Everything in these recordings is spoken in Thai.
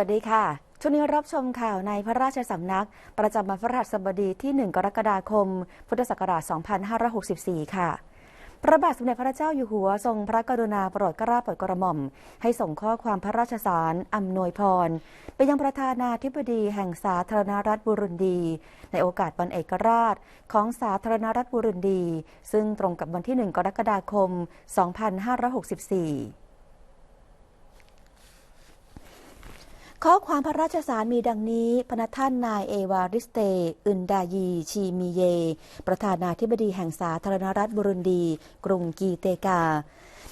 สวัสดีค่ะ ช่วงนี้รับชมข่าวในพระราชสำนัก ประจำวันพฤหัสบดีที่ 1 กรกฎาคม พุทธศักราช 2564 ค่ะ พระบาทสมเด็จพระเจ้าอยู่หัว ทรงพระกรุณาโปรดเกล้าโปรดกระหม่อม ให้ส่งข้อความพระราชสารอำนวยพร ไปยังประธานาธิบดีแห่งสาธารณรัฐบุรุนดี ในโอกาสวันเอกราชของสาธารณรัฐบุรุนดี ซึ่งตรงกับวันที่ 1 กรกฎาคม 2564 ข้อความพระราชสารมีดังนี้พระท่านนายเอวาริสเตอึนดายี ชีมีเย ประธานาธิบดีแห่งสาธารณรัฐบุรุนดี กรุงกีเตกา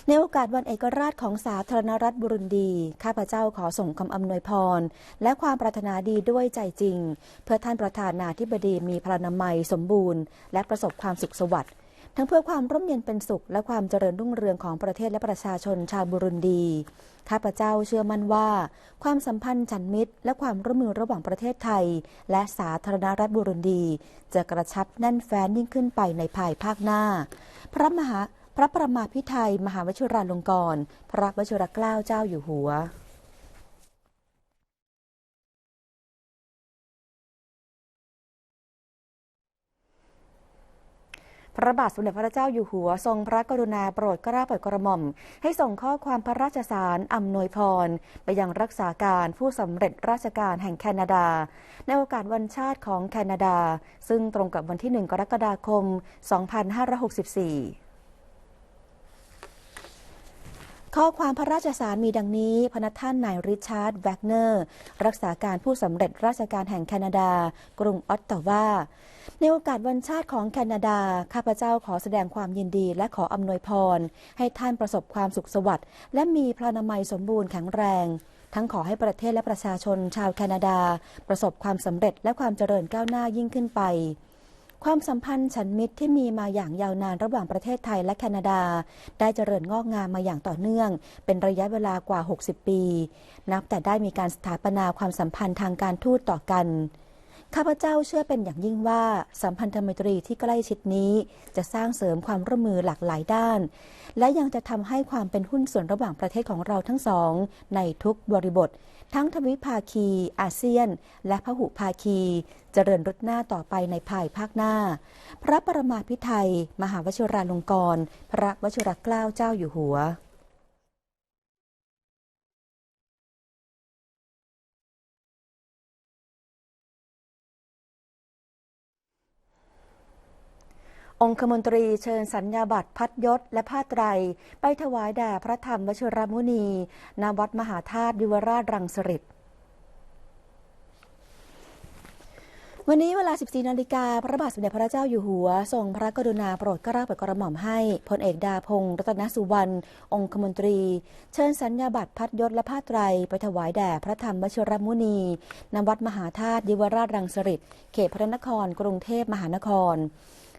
ในโอกาสวันเอกราชของสาธารณรัฐบุรุนดี ข้าพเจ้าขอส่งคำอำนวยพร และความปรารถนาดีด้วยใจจริง เพื่อท่านประธานาธิบดีมีพลานามัยสมบูรณ์ และประสบความสุขสวัสดิ์ ทั้งเพื่อความร่มเย็นเป็นสุข และความเจริญรุ่งเรืองของประเทศและประชาชนชาวบุรุนดี ข้าพเจ้าเชื่อมั่นว่า ความสัมพันธ์ฉันมิตร และความร่วมมือระหว่างประเทศไทย และสาธารณรัฐบุรุนดี จะกระชับแน่นแฟ้นยิ่งขึ้นไปในภายภาคหน้า พระมหาพระประมาพิไทยมหาวชิราลงกรณ์พระวชิรเกล้าเจ้าอยู่หัว พระบาทสมเด็จพระเจ้าอยู่หัวทรงพระกรุณาโปรดเกล้าโปรดกระหม่อม ให้ส่งข้อความพระราชสารอำนวยพร ไปยังรักษาการผู้สำเร็จราชการแห่งแคนาดา ในโอกาสวันชาติของแคนาดา ซึ่งตรงกับวันที่ 1 กรกฎาคม 2564 ข้อความพระราชสารมีดังนี้ พนักท่านนายริชาร์ดแวกเนอร์ รักษาการผู้สำเร็จราชการแห่งแคนาดา กรุงออตตาวา ในโอกาสวันชาติของแคนาดา ข้าพเจ้าขอแสดงความยินดีและขออำนวยพร ให้ท่านประสบความสุขสวัสดิ์และมีพลานามัยสมบูรณ์แข็งแรง ทั้งขอให้ประเทศและประชาชนชาวแคนาดา ประสบความสำเร็จและความเจริญก้าวหน้ายิ่งขึ้นไป ความสัมพันธ์ฉันมิตรที่มีมาอย่างยาวนานระหว่างประเทศไทยและแคนาดา ได้เจริญงอกงามมาอย่างต่อเนื่อง เป็นระยะเวลากว่า 60 ปี นับแต่ได้มีการสถาปนาความสัมพันธ์ทางการทูตต่อกันข้าพเจ้าเชื่อเป็นอย่างยิ่งว่าสัมพันธไมตรีที่ใกล้ชิดนี้ จะสร้างเสริมความร่วมมือหลากหลายด้าน และยังจะทำให้ความเป็นหุ้นส่วนระหว่างประเทศของเราทั้งสอง ในทุกบริบท ทั้งทวิภาคี อาเซียน และพหุภาคี เจริญรุดหน้าต่อไปในภายภาคหน้า พระปรมาภิไทย มหาวชิราลงกรณ์พระวชิรเกล้าเจ้าอยู่หัว องคมนตรีเชิญสัญญาบัตรพัดยศและผ้าไตร ไปถวายแด่พระธรรมวชิรมุนีณวัดมหาธาตุยุวราชรังสฤษวันนี้เวลา 14 นาฬิกา พระบาทสมเด็จพระเจ้าอยู่หัว ทรงพระกรุณาโปรดเกล้าโปรดกระหม่อมให้พลเอกดาพงศ์รัตนสุวรรณ องคมนตรี เชิญสัญญาบัตรพัดยศและผ้าไตร ไปถวายแด่พระธรรมวชิรมุนีณวัดมหาธาตุยุวราชรังสฤษเขตพระนคร กรุงเทพมหานคร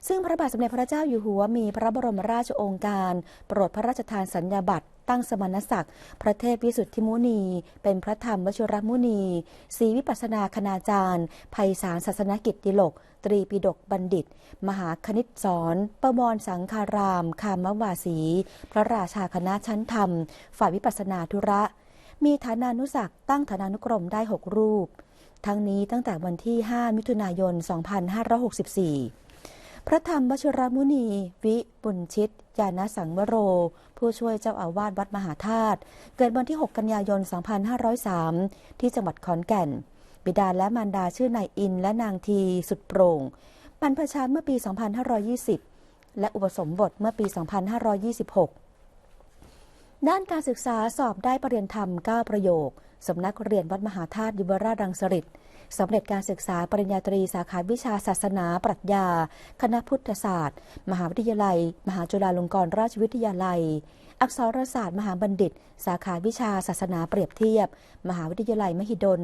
ซึ่งพระบาทสมเด็จพระเจ้าอยู่หัวมีพระบรมราชโองการ โปรดพระราชทานสัญญาบัตรตั้งสมณศักดิ์ พระเทพวิสุทธิมุนี เป็นพระธรรมวชิรมุนีศรีวิปัสนาคณาจารย์ภัยสารศาสนกิจดิลก ตรีปิฎกบัณฑิต มหาคณิตสอน ประมรสังคาราม คามวาสี พระราชาคณะชั้นธรรม ฝ่ายวิปัสสนาธุระ มีฐานานุศักดิ์ตั้งฐานานุกรมได้ 6 รูป ทั้งนี้ตั้งแต่วันที่ 5 มิถุนายน 2564 พระธรรมวชิรมุนี วิบุญชิตยานสังวโร ผู้ช่วยเจ้าอาวาสวัดมหาธาตุเกิดวันที่ 6 กันยายน 2503 ที่จังหวัดขอนแก่น บิดาและมารดาชื่อนายอินและนางทีสุดโปร่งบรรพชาเมื่อปี 2520 และอุปสมบทเมื่อปี 2526 ด้านการศึกษาสอบได้ปรริญญาธรรม 9 ประโยค สำนักเรียนวัดมหาธาตุยุวราชรังสฤษ สำเร็จการศึกษาปริญญาตรีสาขาวิชาศาสนา ปรัชญา คณะพุทธศาสตร์ มหาวิทยาลัย มหาจุฬาลงกรณราชวิทยาลัย อักษรศาสตร์ มหาบัณฑิต สาขาวิชาศาสนาเปรียบเทียบ มหาวิทยาลัยมหิดล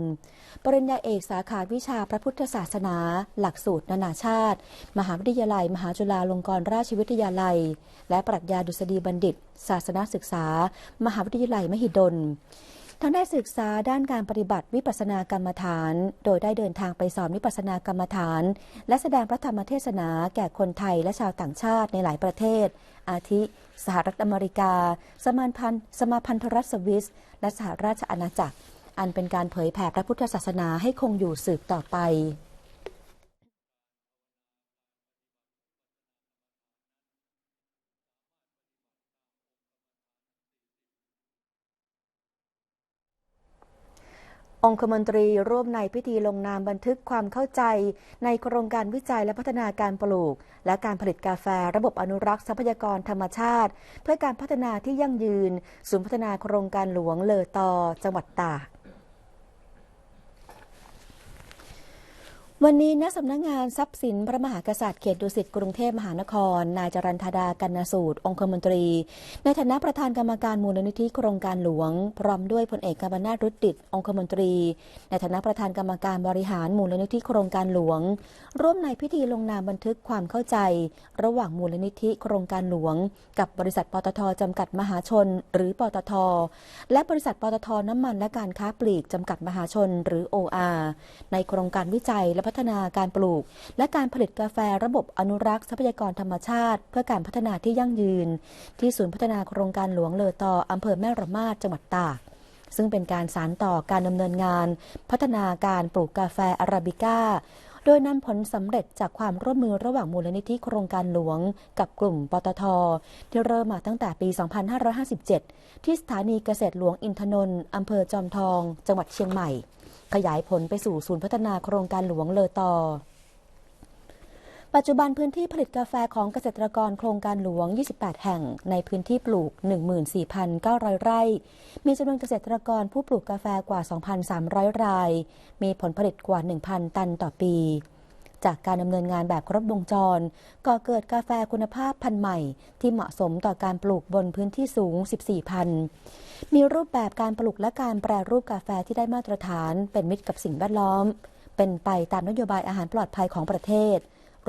ปริญญาเอกสาขาวิชาพระพุทธศาสนา หลักสูตรนานาชาติ มหาวิทยาลัย มหาจุฬาลงกรณราชวิทยาลัย และปรัชญาดุษฎีบัณฑิต ศาสนาศึกษา มหาวิทยาลัยมหิดล ทั้งได้ศึกษาด้านการปฏิบัติวิปัสสนากรรมฐาน โดยได้เดินทางไปสอนวิปัสสนากรรมฐาน และแสดงพระธรรมเทศนาแก่คนไทยและชาวต่างชาติในหลายประเทศ อาทิ สหรัฐอเมริกา สมาพันธ์สมาพันธรัฐสวิส และสหราชอาณาจักร อันเป็นการเผยแผ่พระพุทธศาสนาให้คงอยู่สืบต่อไป องคมนตรีร่วมในพิธีลงนามบันทึกความเข้าใจ ในโครงการวิจัยและพัฒนาการปลูก และการผลิตกาแฟ ระบบอนุรักษ์ทรัพยากรธรรมชาติ เพื่อการพัฒนาที่ยั่งยืน ศูนย์พัฒนาโครงการหลวงเลอตอ จังหวัดตาก วันนี้ณสำนักงงานทรัพย์สินพระมหากษัตริย์เขตดุสิตกรุงเทพมหานคร นายจรันธดากันนสูตร องคมนตรี ในฐานะประธานกรรมการมูลนิธิโครงการหลวง พร้อมด้วยพลเอกกำนาถรุดดิตองคมนตรี ในฐานะประธานกรรมการบริหารมูลนิธิโครงการหลวง ร่วมในพิธีลงนามบันทึกความเข้าใจ ระหว่างมูลนิธิโครงการหลวง กับบริษัทปตทจำกัดมหาชน หรือปตท และบริษัทปตทน้ำมันและการค้าปลีกจำกัดมหาชน หรือ OR ในโครงการวิจัยและพัฒนาการปลูก และการผลิตกาแฟระบบอนุรักษ์ทรัพยากรธรรมชาติ เพื่อการพัฒนาที่ยั่งยืน ที่ศูนย์พัฒนาโครงการหลวงเลอตออำเภอแม่ระมาดจังหวัดตากซึ่งเป็นการสานต่อการดำเนินงาน พัฒนาการปลูกกาแฟอาราบิก้า โดยนำผลสำเร็จจากความร่วมมือระหว่างมูลนิธิโครงการหลวง กับกลุ่มปตท ที่เริ่มมาตั้งแต่ปี 2557 ที่สถานีเกษตรหลวงอินทนนท์อำเภอจอมทอง จังหวัดเชียงใหม่ ขยายผลไปสู่ศูนย์พัฒนาโครงการหลวงเลอตอปัจจุบันพื้นที่ผลิตกาแฟของเกษตรกรโครงการหลวง 28 แห่ง ในพื้นที่ปลูก 14,900 ไร่ มีจำนวนเกษตรกรผู้ปลูกกาแฟกว่า 2,300 ราย มีผลผลิตกว่า 1,000 ตันต่อปี จากการดำเนินงานแบบครบวงจร ก่อเกิดกาแฟคุณภาพพันธุ์ใหม่ ที่เหมาะสมต่อการปลูกบนพื้นที่สูง 14 พันมีรูปแบบการปลูกและการแปรรูปกาแฟที่ได้มาตรฐาน เป็นมิตรกับสิ่งแวดล้อม เป็นไปตามนโยบายอาหารปลอดภัยของประเทศ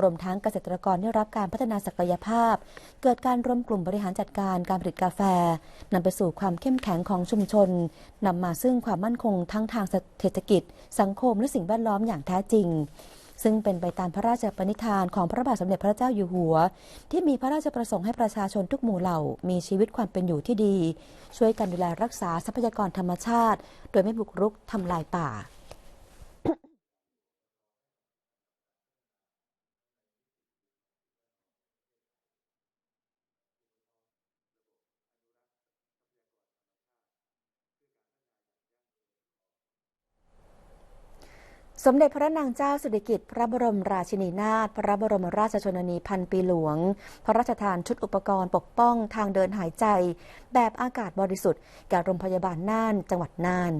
รวมทั้งเกษตรกรได้รับการพัฒนาศักยภาพ เกิดการรวมกลุ่มบริหารจัดการการผลิตกาแฟนำไปสู่ความเข้มแข็งของชุมชนนำมาซึ่งความมั่นคงทั้งทางเศรษฐกิจ สังคมและสิ่งแวดล้อมอย่างแท้จริง ซึ่งเป็นไปตามพระราชปณิธานของพระบาทสมเด็จพระเจ้าอยู่หัว ที่มีพระราชประสงค์ให้ประชาชนทุกหมู่เหล่า มีชีวิตความเป็นอยู่ที่ดี ช่วยกันดูแลรักษาทรัพยากรธรรมชาติ โดยไม่บุกรุกทำลายป่า สมเด็จพระนางเจ้าสุริกิติ์พระบรมราชินีนาถพระบรมราชชนนีพันปีหลวง พระราชทานชุดอุปกรณ์ปกป้องทางเดินหายใจ แบบอากาศบริสุทธิ์แก่โรงพยาบาลน่านจังหวัดน่าน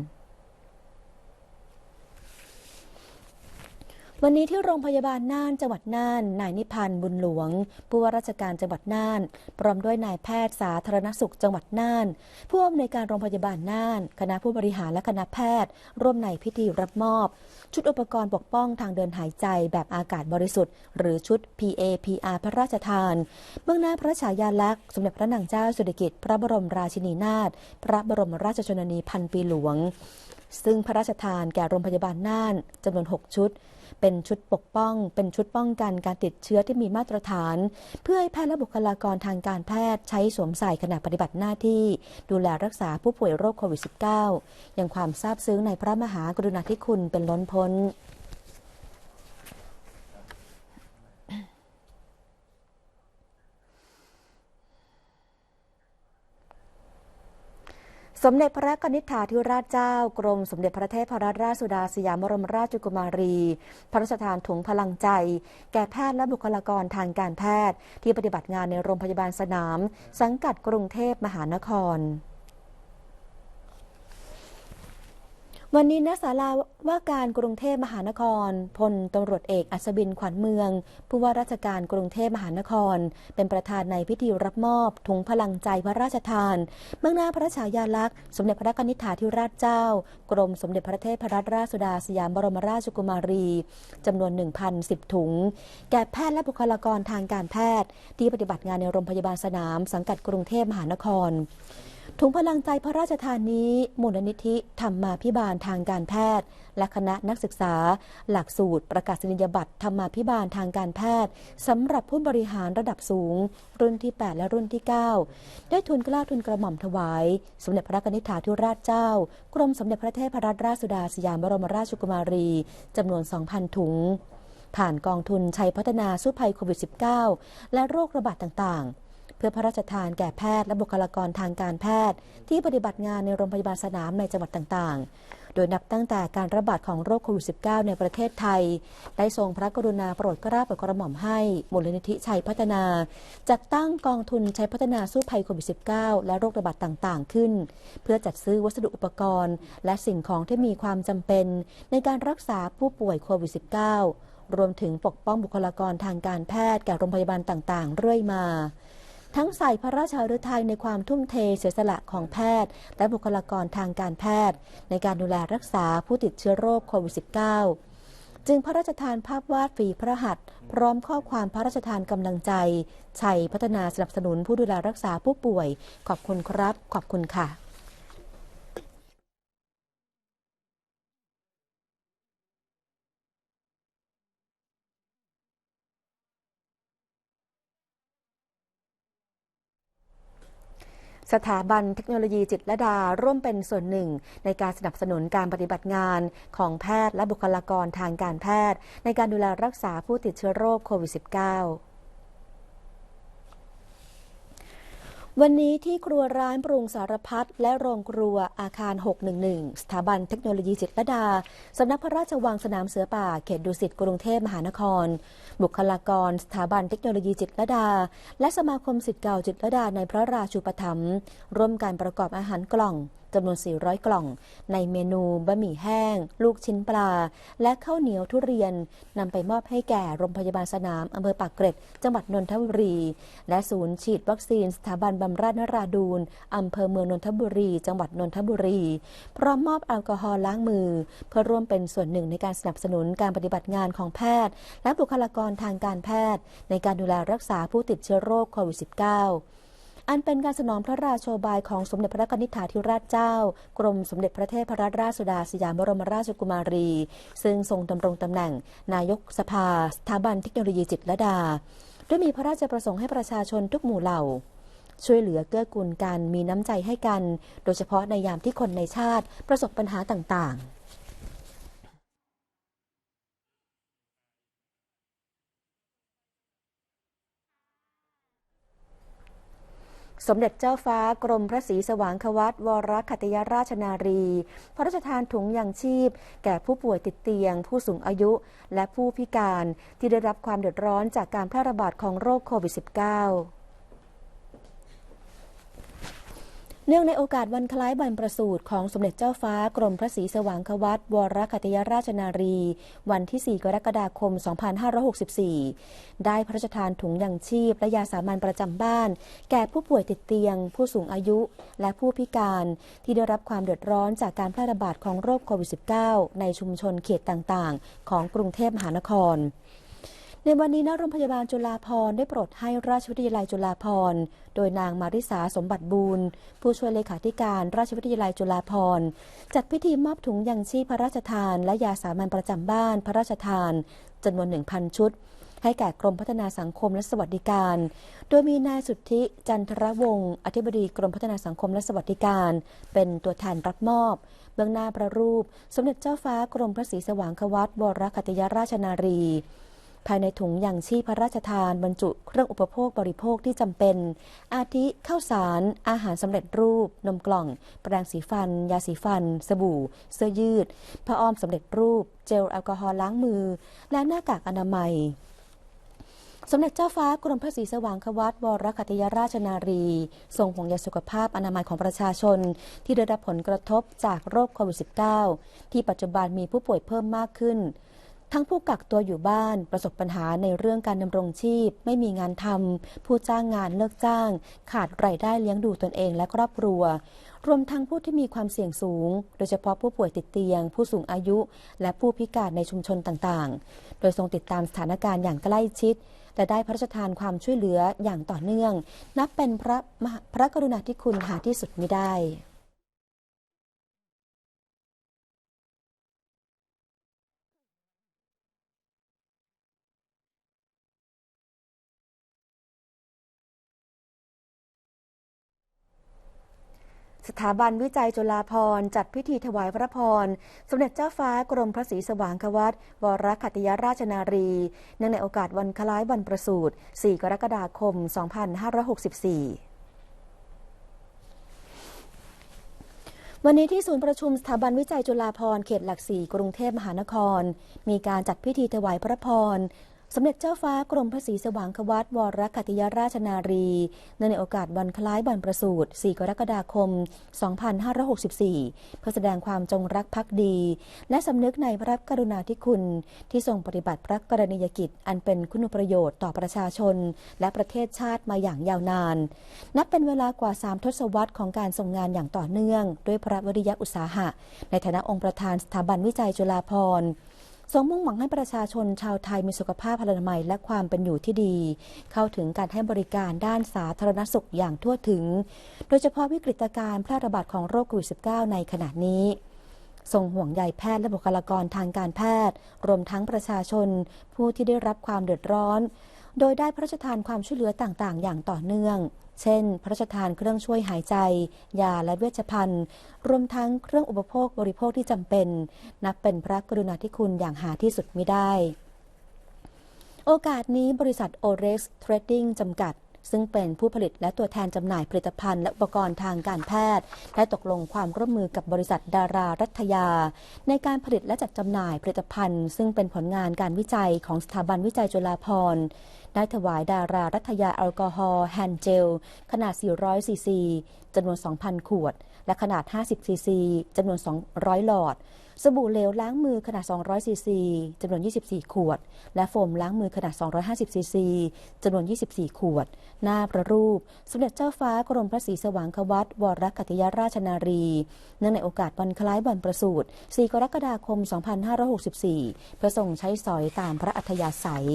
วันนี้ที่โรงพยาบาลน่านจังหวัดน่าน นายนิพันธ์บุญหลวง ผู้ว่าราชการจังหวัดน่าน พร้อมด้วยนายแพทย์สาธารณสุขจังหวัดน่าน ผู้อำนวยการโรงพยาบาลน่าน คณะผู้บริหารและคณะแพทย์ ร่วมในพิธีรับมอบ ชุดอุปกรณ์ปกป้องทางเดินหายใจแบบอากาศบริสุทธิ์ หรือชุด PAPR พระราชทาน เบื้องหน้าพระฉายาลักษณ์สมเด็จพระนางเจ้าสิริกิติ์พระบรมราชินีนาถพระบรมราชชนนีพันปีหลวง ซึ่งพระราชทานแก่โรงพยาบาลน่านจำนวน 6 ชุด เป็นชุดปกป้อง เป็นชุดป้องกันการติดเชื้อที่มีมาตรฐาน เพื่อให้แพทย์และบุคลากรทางการแพทย์ใช้สวมใส่ขณะปฏิบัติหน้าที่ ดูแลรักษาผู้ป่วยโรคโควิด -19 ยังความซาบซึ้งในพระมหากรุณาธิคุณเป็นล้นพ้น สมเด็จพระกนิษฐาธิราชเจ้ากรมสมเด็จพระเทพรัตนราชสุดาสยามบรมราชกุมารี พระราชทานถุงพลังใจ แก่แพทย์และบุคลากรทางการแพทย์ ที่ปฏิบัติงานในโรงพยาบาลสนาม สังกัดกรุงเทพมหานคร วันนี้ณศาลาว่าการกรุงเทพมหานคร พลตำรวจเอกอัศบินขวัญเมือง ผู้ว่าราชการกรุงเทพมหานคร เป็นประธานในพิธีรับมอบถุงพลังใจพระราชทาน เบื้องหน้าพระฉายาลักษณ์ สมเด็จพระกนิษฐาธิราชเจ้า กรมสมเด็จพระเทพรัตนราชสุดาสยามบรมราชกุมารีจำนวน 1,010 ถุง แก่แพทย์และบุคลากรทางการแพทย์ ที่ปฏิบัติงานในโรงพยาบาลสนาม สังกัดกรุงเทพมหานคร ถุงพลังใจพระราชทานนี้ มูลนิธิธรรมาพิบาลทางการแพทย์ และคณะนักศึกษา หลักสูตรประกาศนียบัตรธรรมาพิบาลทางการแพทย์สำหรับผู้บริหารระดับสูง รุ่นที่ 8 และรุ่นที่ 9 ได้ทุนกล้าทุนกระหม่อมถวาย สมเด็จพระนิธิาธิราชเจ้า กรมสมเด็จพระเทพรัตนราชสุดาสยามบรมราชกุมารีจำนวน 2,000 ถุง ผ่านกองทุนชัยพัฒนาสู้ภัยโควิด -19 และโรคระบาดต่างๆ เพื่อพระราชทานแก่แพทย์และบุคลากรทางการแพทย์ ที่ปฏิบัติงานในโรงพยาบาลสนามในจังหวัดต่างๆ โดยนับตั้งแต่การระบาดของโรคโควิด -19 ในประเทศไทย ได้ทรงพระกรุณาโปรดกล้าโปรดกระหม่อมให้มูลนิธิชัยพัฒนา จัดตั้งกองทุนชัยพัฒนาสู้ภัยโควิด -19 และโรคระบาดต่างๆ ขึ้น เพื่อจัดซื้อวัสดุอุปกรณ์ และสิ่งของที่มีความจำเป็นในการรักษาผู้ป่วยโควิด -19 รวมถึงปกป้องบุคลากรทางการแพทย์แก่โรงพยาบาลต่างๆ เรื่อยมา ทั้งใส่พระราชาฤทัยในความทุ่มเทเสียสละของแพทย์ และบุคลากรทางการแพทย์ ในการดูแลรักษาผู้ติดเชื้อโรคโควิด -19 จึงพระราชทานภาพวาดฝีพระหัตถ์พร้อมข้อความพระราชทานกำลังใจ ชัยพัฒนาสนับสนุนผู้ดูแลรักษาผู้ป่วย ขอบคุณครับ ขอบคุณค่ะ สถาบันเทคโนโลยีจิตรดาร่วมเป็นส่วนหนึ่ง ในการสนับสนุนการปฏิบัติงานของแพทย์และบุคลากรทางการแพทย์ ในการดูแลรักษาผู้ติดเชื้อโรคโควิด -19 วันนี้ที่ครัวร้านปรุงสารพัดและโรงครัวอาคาร 611 สถาบันเทคโนโลยีจิตรดา สำนักพระราชวังสนามเสือป่า เขตดุสิตกรุงเทพมหานคร บุคลากร สถาบันเทคโนโลยีจิตรดา และสมาคมสิทธิ์เก่าจิตรดาในพระราชูปถัมภ์ร่วมการประกอบอาหารกล่อง จำนวน 400 กล่อง ในเมนูบะหมี่แห้ง ลูกชิ้นปลา และข้าวเหนียวทุเรียนนำไปมอบให้แก่โรงพยาบาลสนามอำเภอปากเกร็ด จังหวัดนนทบุรี และศูนย์ฉีดวัคซีนสถาบันบำราศนราดูนอำเภอเมืองนนทบุรี จังหวัดนนทบุรี พร้อมมอบแอลกอฮอล์ล้างมือ เพื่อร่วมเป็นส่วนหนึ่งในการสนับสนุนการปฏิบัติงานของแพทย์ และบุคลากรทางการแพทย์ ในการดูแลรักษาผู้ติดเชื้อโรคโควิด -19 อันเป็นการสนองพระราชโชบายของสมเด็จพระนิธิาธิราชเจ้า กรมสมเด็จพระเทพรัตนราชสุดาสยามบรมราชกุมารี ซึ่งทรงดำรงตำแหน่ง นายกสภาสถาบันเทคโนโลยีจิตรดาด้วยมีพระราชประสงค์ให้ประชาชนทุกหมู่เหล่า ช่วยเหลือเกื้อกูลกันมีน้ำใจให้กัน โดยเฉพาะในยามที่คนในชาติประสบปัญหาต่างๆ สมเด็จเจ้าฟ้ากรมพระศรีสว่างควัตวรคัตยราชนารี พระราชทานถุงยางชีพ แก่ผู้ป่วยติดเตียง ผู้สูงอายุ และผู้พิการที่ได้รับความเดือดร้อนจากการแพร่ระบาดของโรคโควิด -19 เนื่องในโอกาสวันคล้ายวันประสูติของสมเด็จเจ้าฟ้ากรมพระศรีสว่างควัตวรคัตยราชนารี วันที่ 4 กรกฎาคม 2564 ได้พระราชทานถุงยังชีพและยาสามัญประจำบ้าน แก่ผู้ป่วยติดเตียง ผู้สูงอายุ และผู้พิการที่ได้รับความเดือดร้อนจากการแพร่ระบาดของโรคโควิด -19 ในชุมชนเขตต่างๆ ของกรุงเทพมหานคร ในวันนี้ณโรงพยาบาลจุฬาภร์ได้โปรดให้ราชวิทยาลัยจุฬาภร์โดยนางมาริสาสมบัติบูรณ์ผู้ช่วยเลขาธิการราชวิทยาลัยจุฬาภร์จัดพิธีมอบถุงยังชีพพระราชทาน และยาสามัญประจำบ้านพระราชทานจำนวน 1,000 ชุด ให้แก่กรมพัฒนาสังคมและสวัสดิการ โดยมีนายสุทธิจันทรวงศ์อธิบดีกรมพัฒนาสังคมและสวัสดิการ เป็นตัวแทนรับมอบเบื้องหน้าประรูป สมเด็จเจ้าฟ้ากรมพระศรีสว่างควัตวรคัตยราชนารี ภายในถุงยังชีพพระราชทานบรรจุเครื่องอุปโภคบริโภคที่จำเป็น อาทิข้าวสาร อาหารสำเร็จรูป นมกล่อง แปรงสีฟัน ยาสีฟัน สบู่ เสื้อยืดผ้าอ้อมสำเร็จรูป เจลแอลกอฮอล์ล้างมือ และหน้ากากอนามัยสมเด็จเจ้าฟ้ากรมพระศรีสว่างควัตวรคัตยราชนารี ทรงห่วงใยสุขภาพอนามัยของประชาชน ที่ได้รับผลกระทบจากโรคโควิด -19 ที่ปัจจุบันมีผู้ป่วยเพิ่มมากขึ้น ทั้งผู้กักตัวอยู่บ้านประสบปัญหาในเรื่องการดำรงชีพ ไม่มีงานทำผู้จ้างงานเลิกจ้าง ขาดรายได้เลี้ยงดูตนเองและครอบครัว รวมทั้งผู้ที่มีความเสี่ยงสูง โดยเฉพาะผู้ป่วยติดเตียง ผู้สูงอายุ และผู้พิการในชุมชนต่างๆ โดยทรงติดตามสถานการณ์อย่างใกล้ชิดและได้พระราชทานความช่วยเหลืออย่างต่อเนื่อง นับเป็นพระพระกรุณาธิคุณหาที่สุดมิได้ สถาบันวิจัยจุฬาภรณ์จัดพิธีถวายพระพร สมเด็จเจ้าฟ้ากรมพระศรีสว่างควัตวรคัตยราชนารี เนื่องในโอกาสวันคล้ายวันประสูติ 4 กรกฎาคม 2564วันนี้ที่ศูนย์ประชุมสถาบันวิจัยจุฬาภรณ์เขตหลักสี่กรุงเทพมหานคร มีการจัดพิธีถวายพระพร สมเด็จเจ้าฟ้ากรมพระศรีสว่างควัตวรคัติยราชนารี เนื่องในโอกาสวันคล้ายวันประสูติ 4 กรกฎาคม 2564 เพื่อแสดงความจงรักภักดี และสำนึกในพระกรุณาธิคุณ ที่ทรงปฏิบัติพระกรณียกิจ อันเป็นคุณประโยชน์ต่อประชาชน และประเทศชาติมาอย่างยาวนาน นับเป็นเวลากว่า 3 ทศวรรษของการทรงงานอย่างต่อเนื่อง ด้วยพระวิริยะอุตสาหะ ในฐานะองค์ประธานสถาบันวิจัยจุฬาภรณ์ ทรงมุ่งหวังให้ประชาชนชาวไทยมีสุขภาพพลานามัยและความเป็นอยู่ที่ดี เข้าถึงการให้บริการด้านสาธารณสุขอย่างทั่วถึง โดยเฉพาะวิกฤตการณ์แพร่ระบาดของโรคโควิด -19 ในขณะนี้ทรงห่วงใยแพทย์และบุคลากรทางการแพทย์ รวมทั้งประชาชน ผู้ที่ได้รับความเดือดร้อน โดยได้พระราชทานความช่วยเหลือต่างๆ อย่างต่อเนื่อง เช่น พระราชทานเครื่องช่วยหายใจ ยาและเวชภัณฑ์ รวมทั้งเครื่องอุปโภคบริโภคที่จำเป็น นับเป็นพระกรุณาธิคุณอย่างหาที่สุดไม่ได้ โอกาสนี้บริษัท Orex Trading จำกัดซึ่งเป็นผู้ผลิตและตัวแทนจำหน่ายผลิตภัณฑ์และอุปกรณ์ทางการแพทย์ ได้ตกลงความร่วมมือกับบริษัทดารารัตยา ในการผลิตและจัดจำหน่ายผลิตภัณฑ์ ซึ่งเป็นผลงานการวิจัยของสถาบันวิจัยจุฬาภรณ์ ได้ถวายดารารัตยาแอลกอฮอล์แฮนเจล ขนาด 400 ซีซีจำนวน 2,000 ขวด และขนาด 50 ซีซีจำนวน 200 หลอด สบู่เหลวล้างมือขนาด 200 ซีซีจำนวน 24 ขวด และโฟมล้างมือขนาด 250 ซีซีจำนวน 24 ขวด หน้าประรูป สมเด็จเจ้าฟ้ากรมพระศรีสว่างควัตวรกัตยราชนารี เนื่องในโอกาสวันคล้ายวันประสูติ4กรกฎาคม 2564 เพื่อทรงใช้สอยตามพระอัธยาศัย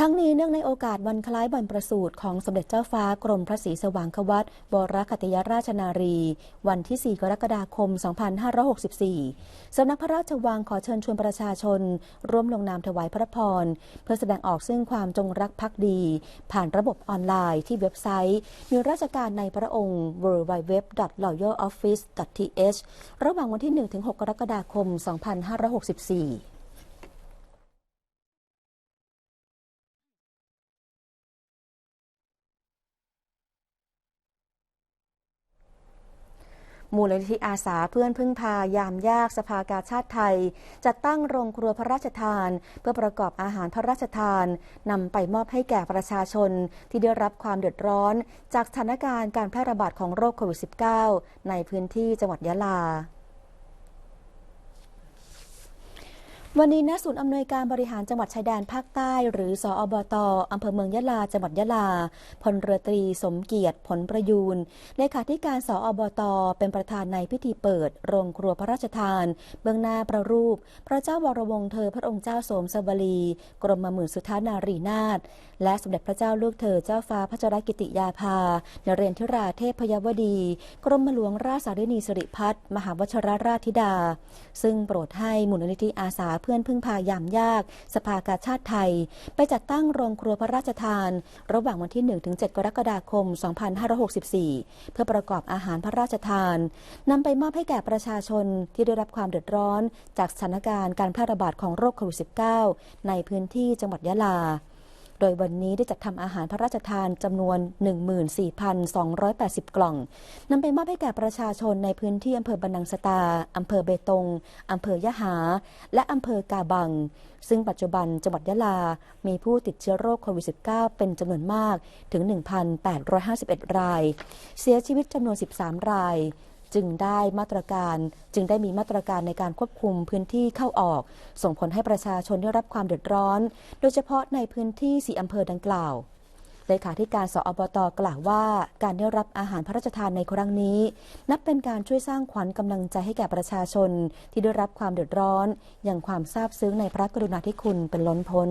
ทั้งนี้เนื่องในโอกาสวันคล้ายวันประสูติของสมเด็จเจ้าฟ้ากรมพระศรีสว่างควัตบรคัตยราชนารี วันที่ 4 กรกฎาคม 2564 สำนักพระราชวังขอเชิญชวนประชาชน ร่วมลงนามถวายพระพร เพื่อแสดงออกซึ่งความจงรักภักดี ผ่านระบบออนไลน์ที่เว็บไซต์ มีราชการในพระองค์ www.loyaloffice.th ระหว่างวันที่ 1-6 กรกฎาคม 2564 มูลนิธิอาสาเพื่อนพึ่งพายามยากสภากาชาติไทย จัดตั้งโรงครัวพระราชทาน เพื่อประกอบอาหารพระราชทานนำไปมอบให้แก่ประชาชน ที่ได้รับความเดือดร้อน จากสถานการณ์การแพร่ระบาดของโรคโควิด -19 ในพื้นที่จังหวัดยะลา วันนี้ณศูนย์อำนวยการบริหารจังหวัดชายแดนภาคใต้ หรือสออบตอำเภอเมืองยะลา จังหวัดยะลา พลเรือตรีสมเกียรติผลประยูนเลขาธิการสออบต เป็นประธานในพิธีเปิด โรงครัวพระราชทาน เบื้องหน้าประรูป พระเจ้าวรวงศ์เธอพระองค์เจ้าโสมสวลี กรมหมื่นสุทานารีนาถและสมเด็จพระเจ้าลูกเธอเจ้าฟ้าพระจรกิติยาภา นเรนทิราเทพพยวดี กรมหลวงราชสารินีสิริพัฒน์มหาวชรราชธิดา ซึ่งโปรดให้มูลนิธิอาสาเพื่อนพึ่งพายามยาก สภากาชาติไทย ไปจัดตั้งโรงครัวพระราชทาน ระหว่างวันที่ 1-7 กรกฎาคม 2564 เพื่อประกอบอาหารพระราชทานนำไปมอบให้แก่ประชาชนที่ได้รับความเดือดร้อน จากสถานการณ์การแพร่ระบาดของโรคโควิด -19 ในพื้นที่จังหวัดยะลา โดยวันนี้ได้จัดทำอาหารพระราชทานจำนวน 14,280 กล่องนำไปมอบให้แก่ประชาชนในพื้นที่อำเภอบันนังสตาอำเภอเบตงอำเภอยะหา และอำเภอกาบัง ซึ่งปัจจุบันจังหวัดยะลา มีผู้ติดเชื้อโรคโควิด -19 เป็นจำนวนมากถึง 1,851 ราย เสียชีวิตจำนวน 13 ราย จึงได้มาตรการจึงได้มีมาตรการในการควบคุมพื้นที่เข้าออก ส่งผลให้ประชาชนได้รับความเดือดร้อน โดยเฉพาะในพื้นที่สีอำเภอดังกล่าวเลขาธิการสอบตกล่าวว่า การได้รับอาหารพระราชทานในครั้งนี้ นับเป็นการช่วยสร้างขวัญกำลังใจให้แก่ประชาชน ที่ได้รับความเดือดร้อน อย่างความซาบซึ้งในพระกรุณาธิคุณเป็นล้นพ้น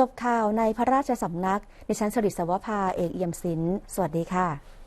จบข่าวในพระราชสำนัก ดิฉันสริศวภาเอกเอี่ยมศิลป์สวัสดีค่ะ